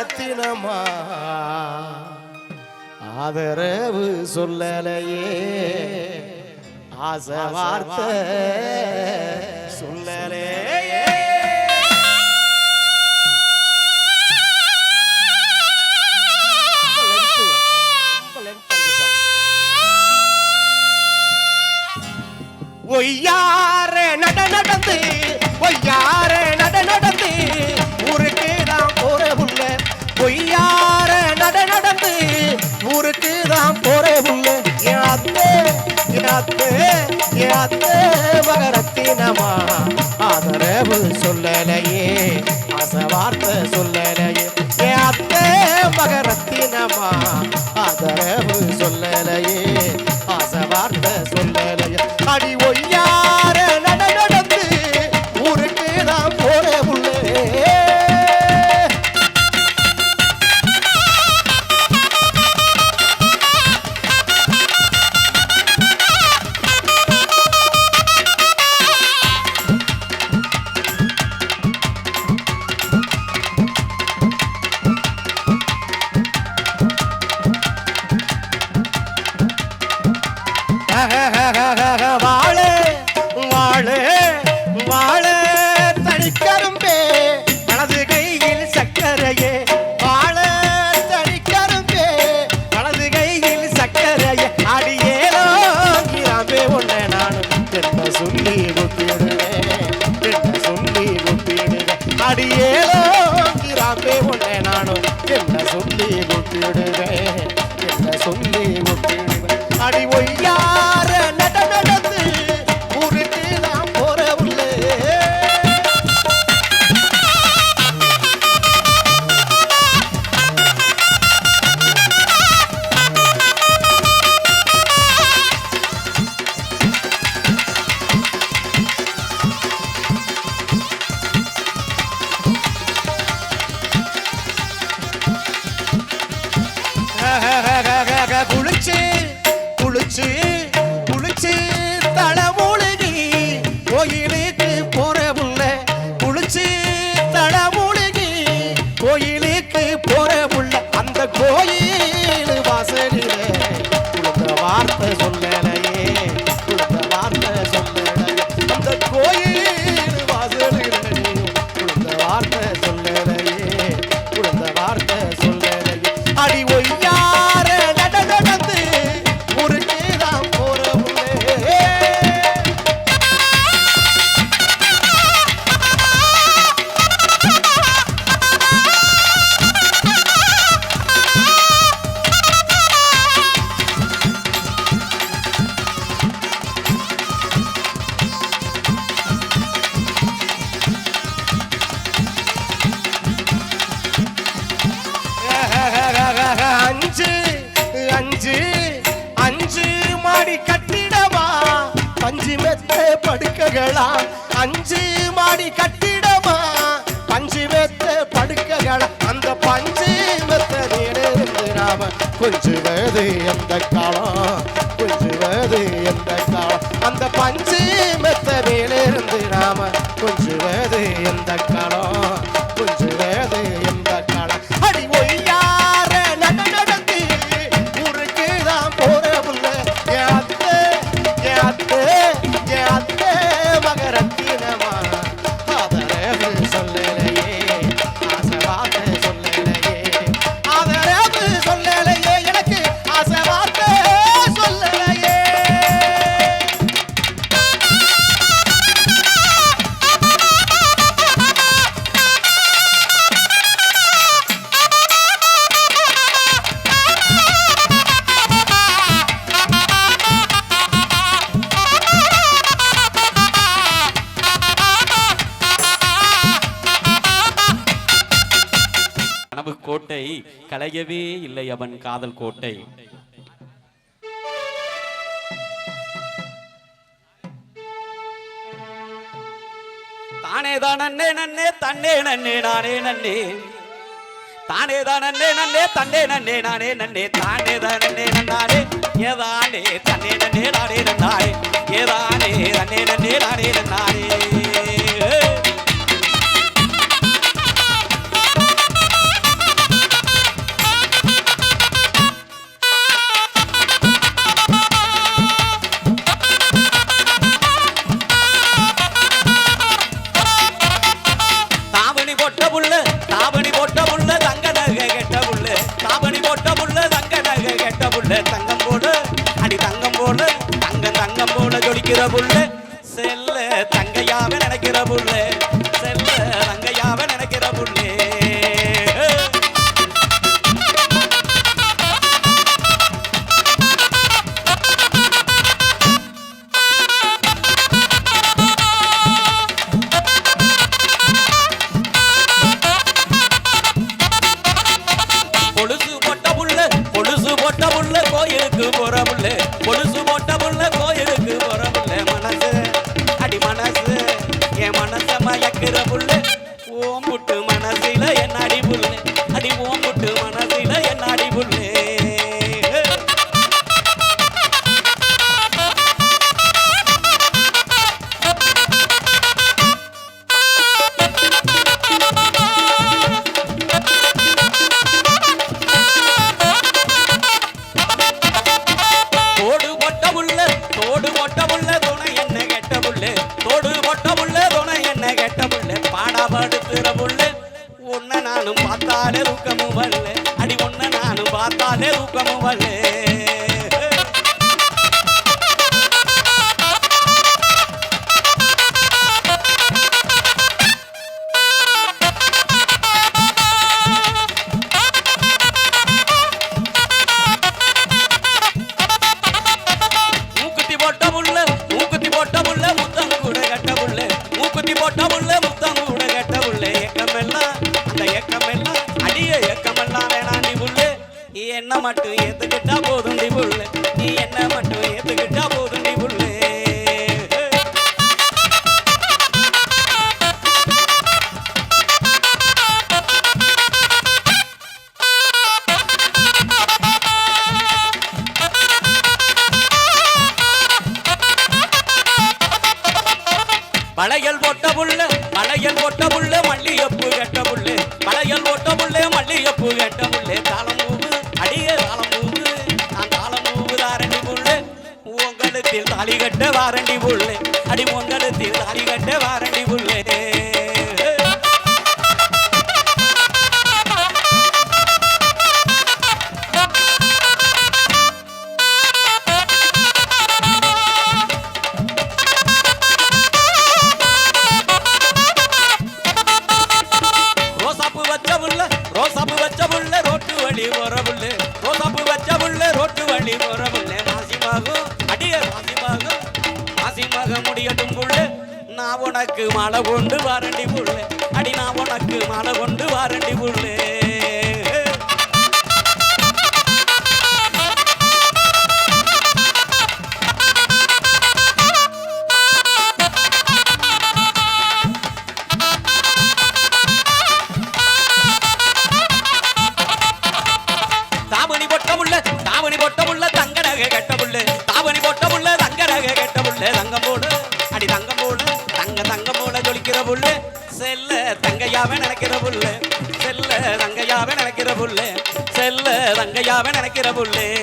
மகரத்தினமா ஆதரவு சொல்லலையே. ஆசை வார்த்தை சொல்லலையே. ஒய்யார என் அத்தை என் மகரத்தினமா? ஆதரவு சொல்லலையே அசவார்த்தை சொல்லலையே. என் அத்தை மகரத்தினமா? ஆதரவு சொல்லலையே. சொல்லி கோயிலுக்கு போற புள்ள அந்த கோயில். படுக்கைகளா? அஞ்சு மாடி கட்டிடமா? பஞ்சு மெத்த படுக்கைகளா? அந்த பஞ்சு மெத்த நேரிருந்து நாம கொஞ்சுவது எந்த காலம்? கொஞ்சுவது எந்த காலம்? அந்த பஞ்சு மெத்த மேலிருந்து நாம கொஞ்சுவது எந்த காலம்? கொஞ்சுவது எந்த காலம்? அடி ஒய்ய களையவே இல்லை அவன் காதல் கோட்டை. தானேதான் அண்ணே நன்னே தன்னே நன்னே நானே நன்னே. தானே தான் அண்ணே நன்னே தன்னே நன்னே நானே நன்னே. தானே தான் அண்ணே நன்னானே ஏதானே தன்னே நன்னே நானே நன்னானே. ஏதானே தன்னே நன்னே நானே நன்னானே. நினைக்கிற புள்ள. செல்ல தங்கையாவ நினைக்கிற புள்ள. செல்ல தங்கையாவ நினைக்கிற புள்ளே. கொடுசு போட்ட புள்ள கொடுசு போட்ட புள்ள கோயிலுக்கு போற புள்ளே. மட்டும் ஏத்துக்கிட்டா போதும் தி புள்ள. நீ என்ன மட்டும் ஏத்துக்க தாலி கட்ட வாரண்டி புள்ளே அடி பொங்கலத்தில் தாலி கட்ட வாரண்டி புள்ளே உனக்கு மழை கொண்டு வாரண்டி புள்ளு அடி நான் உனக்கு மழை கொண்டு வாரண்டி புள்ளு தங்கையாவே நினைக்கிற புள்ளு. செல்ல தங்கையாவே நினைக்கிற புள்ளு. செல்ல தங்கையாவே நினைக்கிற புள்ளே.